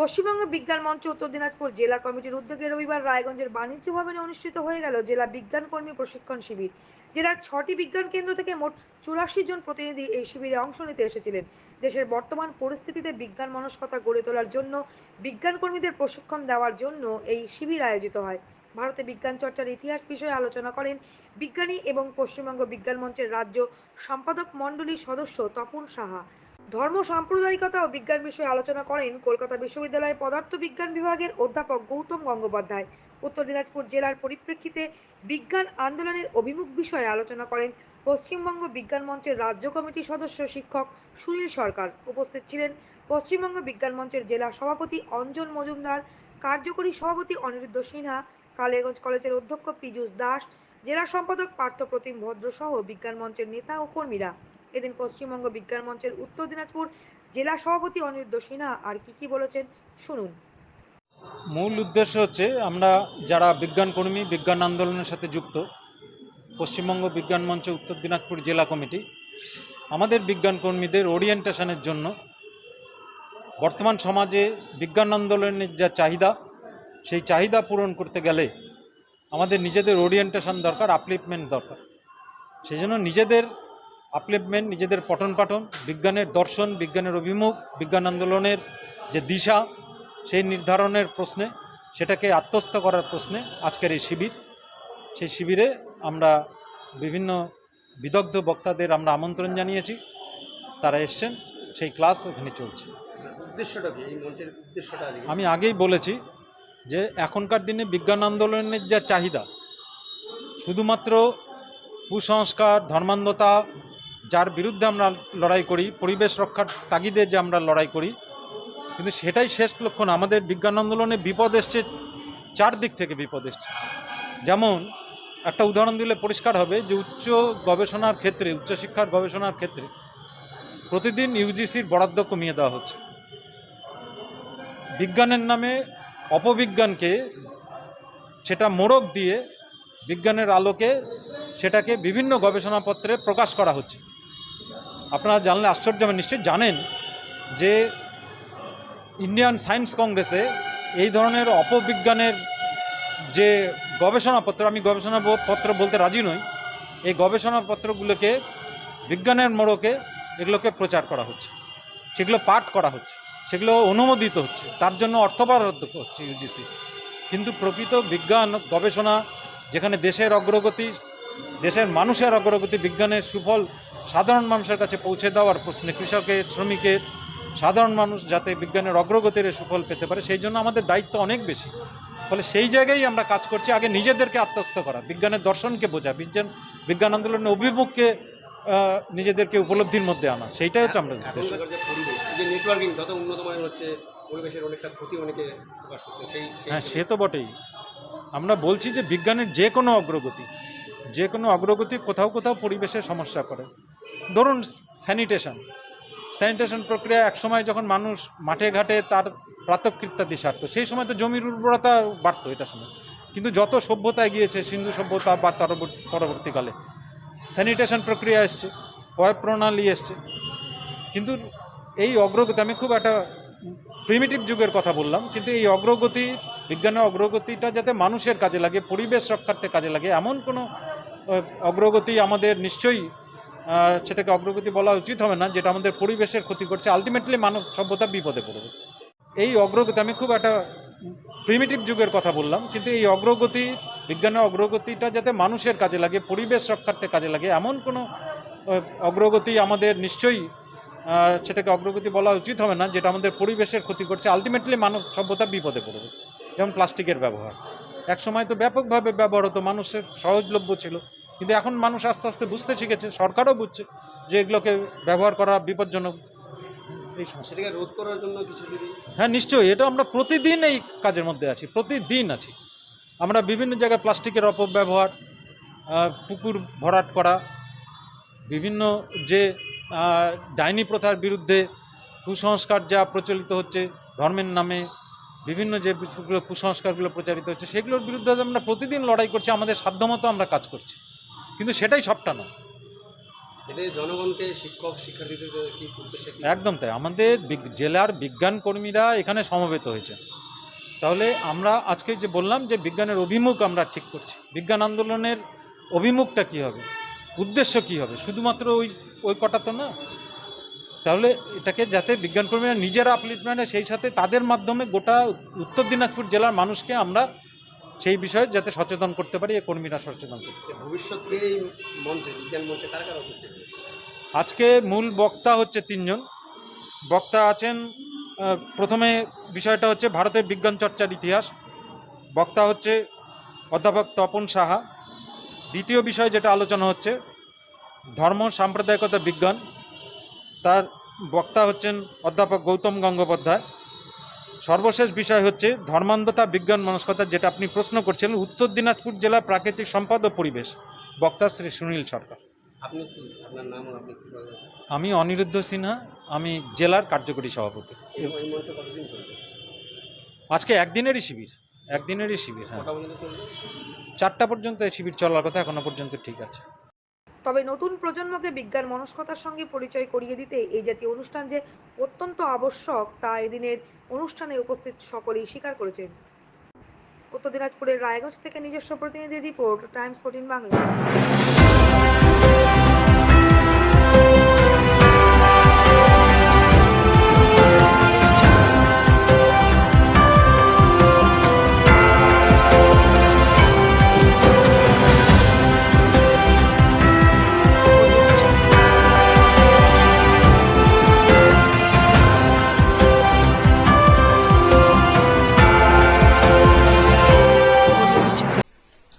পশ্চিমবঙ্গ বিজ্ঞান মঞ্চ, উত্তর দিনাজপুর জেলা কমিটির উদ্যোগে রবিবার রায়গঞ্জের বাণিজ্য ভবনে অনুষ্ঠিত হয়ে গেল জেলা বিজ্ঞান কর্মী প্রশিক্ষণ শিবির। জেলার ছটি বিজ্ঞান কেন্দ্র থেকে মোট চুরাশি জন প্রতিনিধি এই শিবিরে অংশ নিতে এসেছিলেন। দেশের বর্তমান পরিস্থিতিতে বিজ্ঞান মনস্কতা গড়ে তোলার জন্য, বিজ্ঞান কর্মীদের প্রশিক্ষণ দেওয়ার জন্য এই শিবির আয়োজিত হয়। ভারতে বিজ্ঞান চর্চার ইতিহাস বিষয়ে আলোচনা করেন বিজ্ঞানী এবং পশ্চিমবঙ্গ বিজ্ঞান মঞ্চের রাজ্য সম্পাদক মণ্ডলীর সদস্য তপন সাহা। ধর্ম, সাম্প্রদায়িকতা ও বিজ্ঞান বিষয়ে আলোচনা করেন কলকাতা বিশ্ববিদ্যালয়ের পদার্থবিজ্ঞান বিভাগের অধ্যাপক গৌতম গঙ্গোপাধ্যায়। উত্তর দিনাজপুর জেলার পরিপ্রেক্ষিতে বিজ্ঞান আন্দোলনের অভিমুখ বিষয়ে আলোচনা করেন পশ্চিমবঙ্গ বিজ্ঞান মঞ্চের রাজ্য কমিটির সদস্য শিক্ষক সুনীল সরকার। উপস্থিত ছিলেন পশ্চিমবঙ্গ বিজ্ঞান মঞ্চের জেলা সভাপতি অঞ্জন মজুমদার, কার্যকরী সভাপতি অনিরুদ্ধ সিনহা, কালিয়াগঞ্জ কলেজের অধ্যক্ষ পীযূষ দাস, জেলা সম্পাদক পার্থ প্রতিম ভদ্র সহ বিজ্ঞান মঞ্চের নেতা ও কর্মীরা। এদিন পশ্চিমবঙ্গ বিজ্ঞান মঞ্চের উত্তর দিনাজপুর জেলা সভাপতি অনিরুদ্ধ সিনহা আর কি কি বলেছেন শুনুন। মূল উদ্দেশ্য হচ্ছে আমরা যারা বিজ্ঞান কর্মী বিজ্ঞান আন্দোলনের সাথে যুক্ত, পশ্চিমবঙ্গ বিজ্ঞান মঞ্চ উত্তর দিনাজপুর জেলা কমিটি, আমাদের বিজ্ঞান কর্মীদের ওরিয়েন্টেশনের জন্য বর্তমান সমাজে বিজ্ঞান আন্দোলনের যা চাহিদা, সেই চাহিদা পূরণ করতে গেলে আমাদের নিজেদের ওরিয়েন্টেশন দরকার আপলিপমেন্ট দরকার। সেই জন্য নিজেদের আপলিপমেন্ট নিজেদের পঠন পাঠন বিজ্ঞানের দর্শন বিজ্ঞানের অভিমুখ বিজ্ঞান আন্দোলনের যে দিশা সেই নির্ধারণের প্রশ্নে সেটাকে আত্মস্থ করার প্রশ্নে আজকের এই শিবির। সেই শিবিরে আমরা বিভিন্ন বিদগ্ধ বক্তাদের আমরা আমন্ত্রণ জানিয়েছি। তারা এসছেন সেই ক্লাস এখানে চলছে। উদ্দেশ্যটা কি? এই মঞ্চের উদ্দেশ্যটা আমি আগেই বলেছি যে এখনকার দিনে বিজ্ঞান আন্দোলনের যা চাহিদা শুধুমাত্র কুসংস্কার ধর্মান্ধতা যার বিরুদ্ধে আমরা লড়াই করি, পরিবেশ রক্ষার তাগিদে যে আমরা লড়াই করি, কিন্তু সেটাই শেষ লক্ষ্য না আমাদের বিজ্ঞান আন্দোলনে বিপদ এসছে, চারদিক থেকে বিপদ এসছে। যেমন, একটা উদাহরণ দিলে পরিষ্কার হবে যে উচ্চ গবেষণার ক্ষেত্রে উচ্চশিক্ষার গবেষণার ক্ষেত্রে প্রতিদিন ইউজিসির বরাদ্দ কমিয়ে দেওয়া হচ্ছে। বিজ্ঞানের নামে অপবিজ্ঞানকে, সেটা মোড়ক দিয়ে বিজ্ঞানের আলোকে, সেটাকে বিভিন্ন গবেষণাপত্রে প্রকাশ করা হচ্ছে। আপনারা জানলে আশ্চর্য হবেন নিশ্চয়ই জানেন যে ইন্ডিয়ান সায়েন্স কংগ্রেসে এই ধরনের অপবিজ্ঞানের যে গবেষণাপত্র, আমি গবেষণাপত্র বলতে রাজি নই, এই গবেষণাপত্রগুলোকে, বিজ্ঞানের মোড়কে এগুলোকে প্রচার করা হচ্ছে, সেগুলো পাঠ করা হচ্ছে, সেগুলো অনুমোদিত হচ্ছে, তার জন্য অর্থ বরাদ্দ হচ্ছে ইউজিসির কিন্তু প্রকৃত বিজ্ঞান গবেষণা, যেখানে দেশের অগ্রগতি, দেশের মানুষের অগ্রগতি, বিজ্ঞানের সুফল সাধারণ মানুষের কাছে পৌঁছে দেওয়ার প্রশ্নে কৃষকের শ্রমিকের সাধারণ মানুষ যাতে বিজ্ঞানের অগ্রগতির সুফল পেতে পারে সেই জন্য আমাদের দায়িত্ব অনেক বেশি। ফলে সেই জায়গায় আমরা কাজ করছি আগে নিজেদেরকে আত্মস্থ করা বিজ্ঞানের দর্শনকে বোঝা বিজ্ঞান বিজ্ঞান আন্দোলনের অভিমুখকে নিজেদেরকে উপলব্ধির মধ্যে আনা সেইটাই হচ্ছে আমরা যে পরিবেশ এই যে নেটওয়ার্কিং যত উন্নত মানের হচ্ছে পরিবেশের অনেকটা ক্ষতি অনেকে প্রকাশ করছে সেই সেই হ্যাঁ সে তো বটেই। আমরা বলছি যে বিজ্ঞানের যে কোনো অগ্রগতি যে কোনো অগ্রগতি কোথাও কোথাও পরিবেশের সমস্যা করে। ধরুন স্যানিটেশন। স্যানিটেশন প্রক্রিয়া একসময় যখন মানুষ মাঠে ঘাটে তার প্রাতকৃত্যাদি সারত, সেই সময় তো জমির উর্বরতা বাড়তো এটা সময়। কিন্তু যত সভ্যতা গিয়েছে সিন্ধু সভ্যতা বা তার পরবর্তীকালে, স্যানিটেশন প্রক্রিয়া এসছে পয় প্রণালী এসছে। কিন্তু এই অগ্রগতি, আমি খুব একটা প্রিমিটিভ যুগের কথা বললাম, কিন্তু এই অগ্রগতি, বিজ্ঞানের অগ্রগতিটা যাতে মানুষের কাজে লাগে, পরিবেশ রক্ষার্থে কাজে লাগে, এমন কোনো অগ্রগতি আমাদের নিশ্চয়ই সেটাকে অগ্রগতি বলা উচিত হবে না, যেটা আমাদের পরিবেশের ক্ষতি করছে। আলটিমেটলি মানব সভ্যতা বিপদে পড়বে। এই অগ্রগতি, আমি খুব একটা প্রিমিটিভ যুগের কথা বললাম, কিন্তু এই অগ্রগতি, বিজ্ঞানের অগ্রগতিটা যাতে মানুষের কাজে লাগে, পরিবেশ রক্ষার্থে কাজে লাগে, এমন কোনো অগ্রগতি আমাদের নিশ্চয়ই সেটাকে অগ্রগতি বলা উচিত হবে না, যেটা আমাদের পরিবেশের ক্ষতি করছে। আলটিমেটলি মানব সভ্যতা বিপদে পড়বে। যেমন প্লাস্টিকের ব্যবহার। এক সময় তো ব্যাপকভাবে ব্যবহার হতো মানুষের সহজলভ্য ছিল। কিন্তু এখন মানুষ আস্তে আস্তে বুঝতে শিখেছে সরকারও বুঝছে যে এগুলোকে ব্যবহার করা বিপজ্জনক। এই রোধ করার জন্য কিছু যদি হ্যাঁ নিশ্চয়ই এটা আমরা প্রতিদিন এই কাজের মধ্যে আছি প্রতিদিন আছি। আমরা বিভিন্ন জায়গায় প্লাস্টিকের অপব্যবহার পুকুর ভরাট করা বিভিন্ন যে ডাইনি প্রথার বিরুদ্ধে কুসংস্কার যা প্রচলিত হচ্ছে ধর্মের নামে বিভিন্ন যে কুসংস্কারগুলো প্রচারিত হচ্ছে সেগুলোর বিরুদ্ধে আমরা প্রতিদিন লড়াই করছি আমাদের সাধ্যমতো আমরা কাজ করছি। কিন্তু সেটাই সবটা নয়। এতে জনগণকে শিক্ষক শিক্ষার্থীদের কি উদ্দেশ্যে কি? একদম তাই। আমাদের জেলার বিজ্ঞান কর্মীরা এখানে সমবেত হয়েছে। তাহলে আমরা আজকে যে বললাম যে বিজ্ঞানের অভিমুখ আমরা ঠিক করছি বিজ্ঞান আন্দোলনের অভিমুখটা কি হবে উদ্দেশ্য কি হবে শুধুমাত্র ওই ওই কটা তো না? তাহলে এটাকে যাতে বিজ্ঞান কর্মীরা নিজেরা আপলিটমেন্ট সেই সাথে তাদের মাধ্যমে গোটা উত্তর দিনাজপুর জেলার মানুষকে আমরা সেই বিষয়ে যাতে সচেতন করতে পারি কর্মীরা সচেতন করতে যে ভবিষ্যৎকে এই মঞ্চে বিজ্ঞান মঞ্চে কারা কারা উপস্থিত? আজকে মূল বক্তা হচ্ছে তিনজন। বক্তা আছেন প্রথমে বিষয়টা হচ্ছে ভারতের বিজ্ঞান চর্চার ইতিহাস। বক্তা হচ্ছে অধ্যাপক তপন সাহা। দ্বিতীয় বিষয় যেটা আলোচনা হচ্ছে ধর্ম সাম্প্রদায়িকতা বিজ্ঞান। তার বক্তা হচ্ছেন অধ্যাপক গৌতম গঙ্গোপাধ্যায়। সর্বশেষ বিষয় হচ্ছে ধর্মান্ধতা বিজ্ঞান মনস্কতা যেটা আপনি প্রশ্ন করছিলেন উত্তর দিনাজপুর জেলার প্রাকৃতিক সম্পদ ও পরিবেশ। বক্তা শ্রী সুনীল সরকার? আমি অনিরুদ্ধ সিনহা আমি জেলার কার্যকরী সভাপতি। আজকে একদিনেরই শিবির একদিনেরই শিবির হ্যাঁ। চারটা পর্যন্ত এই শিবির চলার কথা এখনও পর্যন্ত ঠিক আছে। তবে নতুন প্রজন্মকে বিজ্ঞান মনস্কতার সঙ্গে পরিচয় করিয়ে দিতে এই জাতীয় অনুষ্ঠান যে অত্যন্ত আবশ্যক, তা এদিনের অনুষ্ঠানে উপস্থিত সকলেই স্বীকার করেছেন। উত্তর দিনাজপুরের রায়গঞ্জ থেকে নিজস্ব প্রতিনিধি রিপোর্ট, টাইমস ফোর্টিন বাংলা।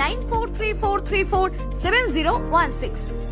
9434347016.